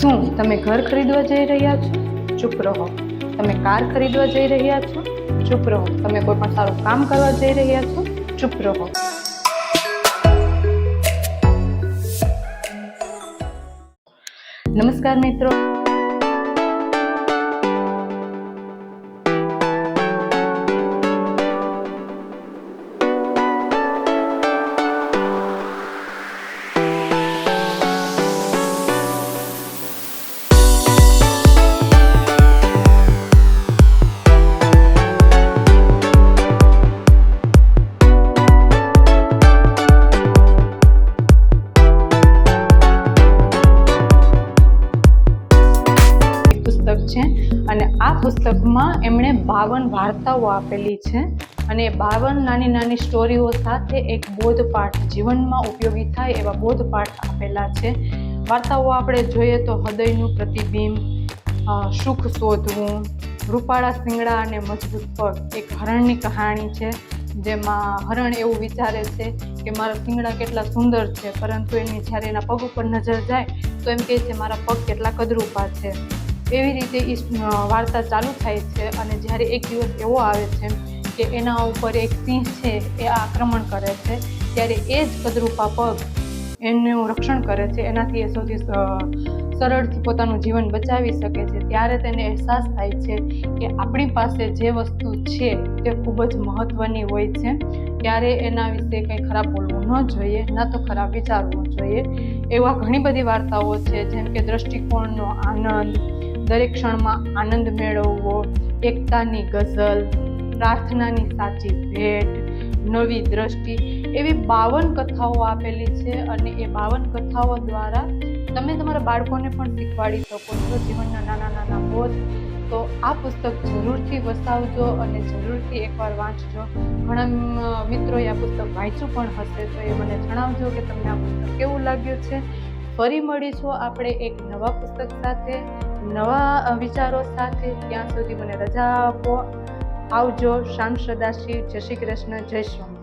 શું? તમે ઘર ખરીદવા જઈ રહ્યા છો? ચૂપ રહો. તમે કાર ખરીદવા જઈ રહ્યા છો? ચૂપ રહો. તમે કોઈ પણ સારું કામ કરવા જઈ રહ્યા છો? ચૂપ રહો. નમસ્કાર મિત્રો. છે અને આ પુસ્તકમાં એમણે બાવન વાર્તાઓ આપેલી છે અને બાવન નાની નાની સ્ટોરીઓ સાથે એક બોધપાઠ જીવનમાં ઉપયોગી થાય એવા બોધપાઠ આપેલા છે. વાર્તાઓ આપણે જોઈએ તો હૃદયનું પ્રતિબિંબ સુખ શોધવું, રૂપાળા શિંગડા અને મજબૂત પગ એક હરણની કહાણી છે, જેમાં હરણ એવું વિચારે છે કે મારા શિંગડા કેટલા સુંદર છે, પરંતુ એની જ્યારે એના પગ ઉપર નજર જાય તો એમ કહે છે, મારા પગ કેટલા કદરૂપા છે. એવી રીતે એ વાર્તા ચાલુ થાય છે અને જ્યારે એક દિવસ એવો આવે છે કે એના ઉપર એક સિંહ છે એ આક્રમણ કરે છે, ત્યારે એ જ કદરૂપા પગ એનું રક્ષણ કરે છે. એનાથી એ સૌથી સરળથી પોતાનું જીવન બચાવી શકે છે. ત્યારે તેને અહેસાસ થાય છે કે આપણી પાસે જે વસ્તુ છે તે ખૂબ જ મહત્ત્વની હોય છે. ત્યારે એના વિશે કંઈ ખરાબ બોલવું ન જોઈએ, ન તો ખરાબ વિચારવું જોઈએ. એવા ઘણી બધી વાર્તાઓ છે, જેમ કે દ્રષ્ટિકોણનો આનંદ દરેક ક્ષણમાં આનંદ મેળવવો, એકતાની ગઝલ, પ્રાર્થનાની સાચી ભેટ, નવી દ્રષ્ટિ એવી બાવન કથાઓ આપેલી છે અને એ બાવન કથાઓ દ્વારા તમે તમારા બાળકોને પણ શીખવાડી શકો છો જીવનના નાના નાના બોધ તો આ પુસ્તક જરૂરથી વસાવજો અને જરૂરથી એકવાર વાંચજો. ઘણા મિત્રોએ આ પુસ્તક વાંચ્યું પણ હશે તો એ મને જણાવજો કે તમને આ પુસ્તક કેવું લાગ્યું છે. ફરી મળીશું આપણે એક નવા પુસ્તક સાથે. નવા વિચારો સાથે ત્યાં સુધી મને રજા આપો. આવજો શામ સદાશિવ જય શ્રી કૃષ્ણ, જય શ્રી